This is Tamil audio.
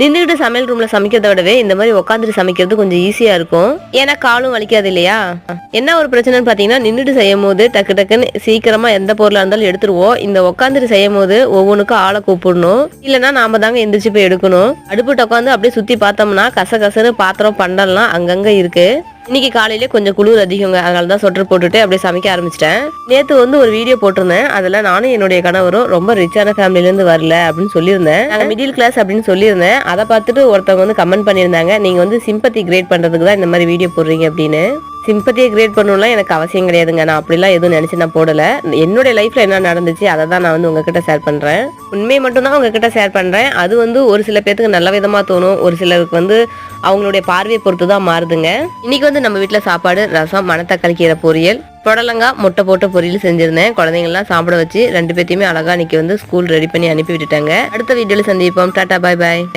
நின்றுக்கிட்டு சமையல் ரூம்ல சமைக்கிறத விடவே இந்த மாதிரி உட்காந்துட்டு சமைக்கிறது கொஞ்சம் ஈஸியா இருக்கும். ஏன்னா காலும் வலிக்காது இல்லையா? என்ன ஒரு பிரச்சனைன்னு பாத்தீங்கன்னா நின்றுட்டு செய்யும் போது டக்கு டக்குன்னு சீக்கிரமா எந்த பொருளா இருந்தாலும் எடுத்துருவோம். இந்த உட்காந்துட்டு செய்யும் போது ஒவ்வொன்றுக்கும் ஆளை கூப்பிடணும். இல்லைன்னா நாம தாங்க எந்திரிச்சு போய் எடுக்கணும். அடுப்புட்ட உட்காந்து அப்படியே சுத்தி பார்த்தோம்னா கச கசன்னு பாத்திரம் பண்டம்லாம் அங்கங்க இருக்கு. இன்னைக்கு காலையில கொஞ்சம் குளிர் அதிகங்க அதனால தான் சொட்டர் போட்டுட்டு அப்படியே சமைக்க ஆரம்பிச்சிட்டேன். நேத்து வந்து ஒரு வீடியோ போட்டிருந்தேன். அதுல நானும் என்னுடைய கணவரும் ரொம்ப ரிச்சான ஃபேமிலில இருந்து வரல அப்படின்னு சொல்லியிருந்தேன். நாங்க மிடில் கிளாஸ் அப்படின்னு சொல்லியிருந்தேன். அதை பார்த்துட்டு ஒருத்தவங்க வந்து கமெண்ட் பண்ணியிருந்தாங்க. நீங்க வந்து சிம்பத்தி கிரியேட் பண்றதுக்கு தான் இந்த மாதிரி வீடியோ போடுறீங்க அப்படின்னு. சிம்பத்தியை கிரியேட் பண்ணணும்லாம் எனக்கு அவசியம் கிடையாதுங்க. நான் அப்படிலாம் எதுவும் நினச்சி நான் போடல. என்னுடைய லைஃப்பில் என்ன நடந்துச்சு அதை தான் நான் வந்து உங்ககிட்ட ஷேர் பண்ணுறேன் உண்மையை மட்டும் தான் உங்ககிட்ட ஷேர் பண்ணுறேன் அது வந்து ஒரு சில பேர்த்துக்கு நல்ல விதமாக தோணும். ஒரு சிலருக்கு வந்து அவங்களுடைய பார்வையை பொறுத்து தான் மாறுதுங்க. இன்னைக்கு வந்து நம்ம வீட்டில் சாப்பாடு ரசம் மணத்தக்காளி கீரை பொரியல் புடலங்காய் முட்டை போட்டு பொரியல் செஞ்சுருந்தேன். குழந்தைங்கள்லாம் சாப்பிட வச்சு ரெண்டு பேர்த்தையுமே அழகா இன்னைக்கு வந்து ஸ்கூல் ரெடி பண்ணி அனுப்பி விட்டுட்டாங்க. அடுத்த வீடியோவில் சந்திப்போம். டாட்டா பாய் பாய்